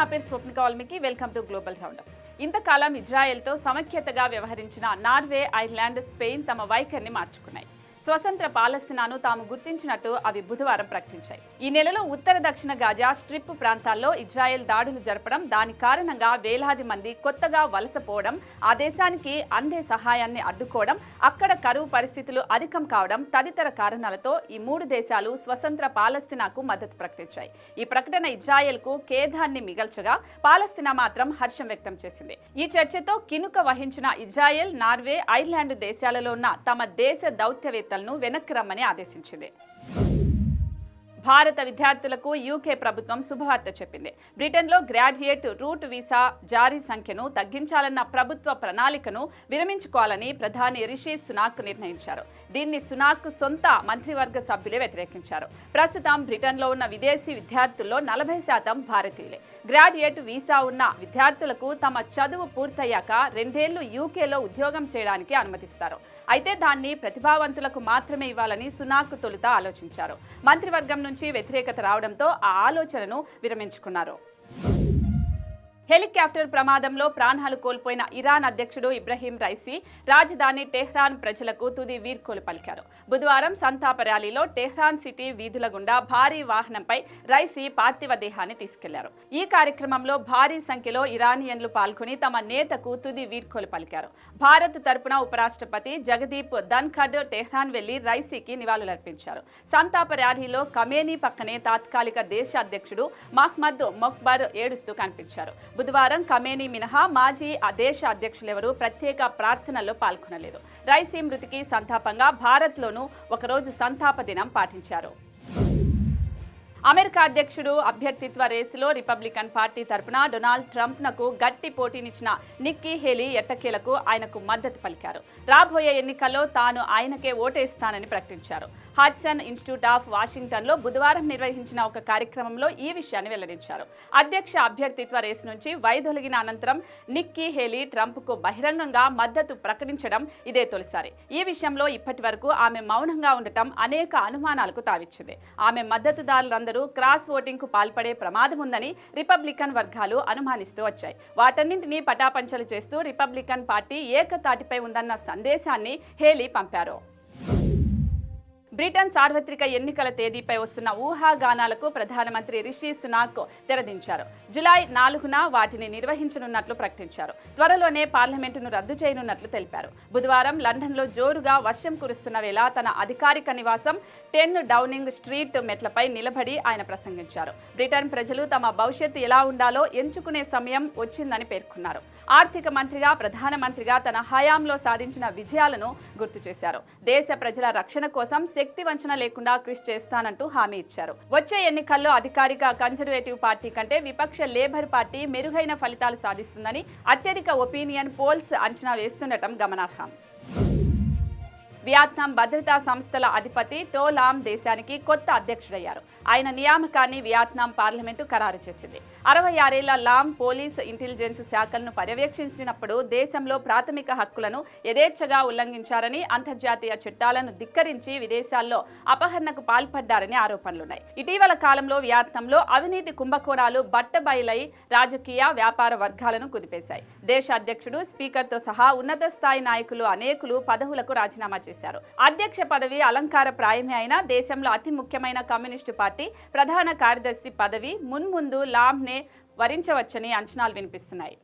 నా పేరు Swapna Valmiki. Welcome to global round ఇంతకాలం ఇజ్రాయెల్తో సమైక్యతగా వ్యవహరించిన నార్వే ఐర్లాండ్ స్పెయిన్ తమ వైఖరిని మార్చుకున్నాయి. స్వతంత్ర పాలస్తీనాను తాము గుర్తించినట్టు అవి బుధవారం ప్రకటించాయి. ఈ నెలలో ఉత్తర దక్షిణ గాజా స్ట్రిప్ ప్రాంతాల్లో ఇజ్రాయెల్ దాడులు జరపడం దాని కారణంగా వేలాది మంది కొత్తగా వలసపోవడం ఆ దేశానికి అందే సహాయాన్ని అడ్డుకోవడం అక్కడ కరువు పరిస్థితులు అధికం కావడం తదితర కారణాలతో ఈ మూడు దేశాలు స్వతంత్ర పాలస్తీనాకు మద్దతు ప్రకటించాయి. ఈ ప్రకటన ఇజ్రాయెల్కు ఖేదాన్ని మిగల్చగా పాలస్తీనా మాత్రం హర్షం వ్యక్తం చేసింది. ఈ చర్చతో కినుక వహించిన ఇజ్రాయెల్ నార్వే ఐర్లాండ్ దేశాలలో ఉన్న తమ దేశ దౌత్యవేత్తలను వెనక్కి రమ్మని ఆదేశించింది. భారత విద్యార్థులకు యూకే ప్రభుత్వం శుభవార్త చెప్పింది. బ్రిటన్లో గ్రాడ్యుయేట్ రూట్ వీసా జారీ సంఖ్యను తగ్గించాలన్న ప్రభుత్వ ప్రణాళికను విరమించుకోవాలని ప్రధాని రిషి సునాక్ నిర్ణయించారు. దీన్ని సునాక్ సొంత మంత్రివర్గ సభ్యులే వ్యతిరేకించారు. ప్రస్తుతం బ్రిటన్లో ఉన్న విదేశీ విద్యార్థుల్లో నలభై శాతం భారతీయులే. గ్రాడ్యుయేట్ వీసా ఉన్న విద్యార్థులకు తమ చదువు పూర్తయ్యాక రెండేళ్ళు యూకేలో ఉద్యోగం చేయడానికి అనుమతిస్తారు. అయితే దాన్ని ప్రతిభావంతులకు మాత్రమే ఇవ్వాలని సునాక్ తొలుత ఆలోచించారు. మంత్రివర్గం నుంచి వ్యతిరేకత రావడంతో ఆ ఆలోచనను విరమించుకున్నారు. హెలికాప్టర్ ప్రమాదంలో ప్రాణాలు కోల్పోయిన ఇరాన్ అధ్యక్షుడు ఇబ్రహీం రైసీ రాజధాని టెహ్రాన్ ప్రజలకు తుది వీడ్కోలు పలికారు. బుధవారం సంతాప ర్యాలీలో టెహ్రాన్ సిటీ వీధుల గుండా భారీ వాహనంపై రైసీ పార్థివ దేహాన్ని తీసుకెళ్ళారు. ఈ కార్యక్రమంలో భారీ సంఖ్యలో ఇరానియన్లు పాల్గొని తమ నేతకు తుది వీడ్కోలు పలికారు. భారత్ తరపున ఉపరాష్ట్రపతి జగదీప్ ధన్ఖడ్ టెహ్రాన్ వెళ్ళి రైసీకి నివాళులర్పించారు. సంతాప ర్యాలీలో కమేనీ పక్కనే తాత్కాలిక దేశ అధ్యక్షుడు మహ్మద్ మొక్బర్ ఏడుస్తూ కనిపించారు. బుధవారం కమేనీ మినహా మాజీ ఆ దేశ అధ్యక్షులెవరూ ప్రత్యేక ప్రార్థనల్లో పాల్గొనలేదు. రైసీ మృతికి సంతాపంగా భారత్లోనూ ఒకరోజు సంతాప దినం పాటించారు. అమెరికా అధ్యక్షుడు అభ్యర్థిత్వ రేసులో రిపబ్లికన్ పార్టీ తరపున డొనాల్డ్ ట్రంప్నకు గట్టి పోటీనిచ్చిన నిక్కీ హేలీ ఎట్టకేలకు ఆయనకు మద్దతు పలికారు. రాబోయే ఎన్నికల్లో తాను ఆయనకే ఓటేస్తానని ప్రకటించారు. హాడ్సన్ ఇన్స్టిట్యూట్ ఆఫ్ వాషింగ్టన్లో బుధవారం నిర్వహించిన ఒక కార్యక్రమంలో ఈ విషయాన్ని వెల్లడించారు. అధ్యక్ష అభ్యర్థిత్వ రేసు నుంచి వైదొలిగిన అనంతరం నిక్కీ హేలీ ట్రంప్కు బహిరంగంగా మద్దతు ప్రకటించడం ఇదే తొలిసారి. ఈ విషయంలో ఇప్పటి వరకు ఆమె మౌనంగా ఉండటం అనేక అనుమానాలకు తావిచ్చింది. ఆమె మద్దతుదారులందరూ క్రాస్ ఓటింగ్కు పాల్పడే ప్రమాదం ఉందని రిపబ్లికన్ వర్గాలు అనుమానిస్తూ వచ్చాయి. వాటన్నింటినీ పటాపంచలు చేస్తూ రిపబ్లికన్ పార్టీ ఏకతాటిపై ఉందన్న సందేశాన్ని హేలీ పంపారు. బ్రిటన్ సార్వత్రిక ఎన్నికల తేదీపై వస్తున్న ఊహాగానాలకు ప్రధానమంత్రి రిషి సునాక్ తెరదించారు. జులై నాలుగున వాటిని నిర్వహించనున్నట్లు ప్రకటించారు. త్వరలోనే పార్లమెంటును రద్దు చేయనున్నట్లు తెలిపారు. బుధవారం లండన్లో జోరుగా వర్షం కురుస్తున్న వేళ తన అధికారిక నివాసం టెన్ డౌనింగ్ స్ట్రీట్ మెట్లపై నిలబడి ఆయన ప్రసంగించారు. బ్రిటన్ ప్రజలు తమ భవిష్యత్తు ఎలా ఉండాలో ఎంచుకునే సమయం వచ్చిందని పేర్కొన్నారు. ఆర్థిక మంత్రిగా ప్రధానమంత్రిగా తన హయాంలో సాధించిన విజయాలను గుర్తు చేశారు. దేశ ప్రజల రక్షణ కోసం శక్తి వంచన లేకుండా కృషి చేస్తానంటూ హామీ ఇచ్చారు. వచ్చే ఎన్నికల్లో అధికారిక కన్జర్వేటివ్ పార్టీ కంటే విపక్ష లేబర్ పార్టీ మెరుగైన ఫలితాలు సాధిస్తుందని అత్యధిక ఒపీనియన్ పోల్స్ అంచనా వేస్తుండటం గమనార్హం. వియత్నాం భద్రతా సంస్థల అధిపతి టో లామ్ దేశానికి కొత్త అధ్యక్షుడయ్యారు. ఆయన నియామకాన్ని వియత్నాం పార్లమెంటు ఖరారు చేసింది. అరవై ఆరేళ్ళ లామ్ పోలీస్ ఇంటెలిజెన్స్ శాఖలను పర్యవేక్షించినప్పుడు దేశంలో ప్రాథమిక హక్కులను యథేచ్ఛగా ఉల్లంఘించారని అంతర్జాతీయ చట్టాలను ధిక్కరించి విదేశాల్లో అపహరణకు పాల్పడ్డారని ఆరోపణలున్నాయి. ఇటీవల కాలంలో వియత్నాంలో అవినీతి కుంభకోణాలు బట్టబయలై రాజకీయ వ్యాపార వర్గాలను కుదిపేశాయి. దేశ అధ్యక్షుడు స్పీకర్తో సహా ఉన్నత స్థాయి నాయకులు అనేకులు పదవులకు రాజీనామా చేశారు. అధ్యక్ష పదవి అలంకార ప్రాయమే అయినా దేశంలో అతి ముఖ్యమైన కమ్యూనిస్టు పార్టీ ప్రధాన కార్యదర్శి పదవి మున్ముందు లామ్నే వరించవచ్చని అంచనాలు వినిపిస్తున్నాయి.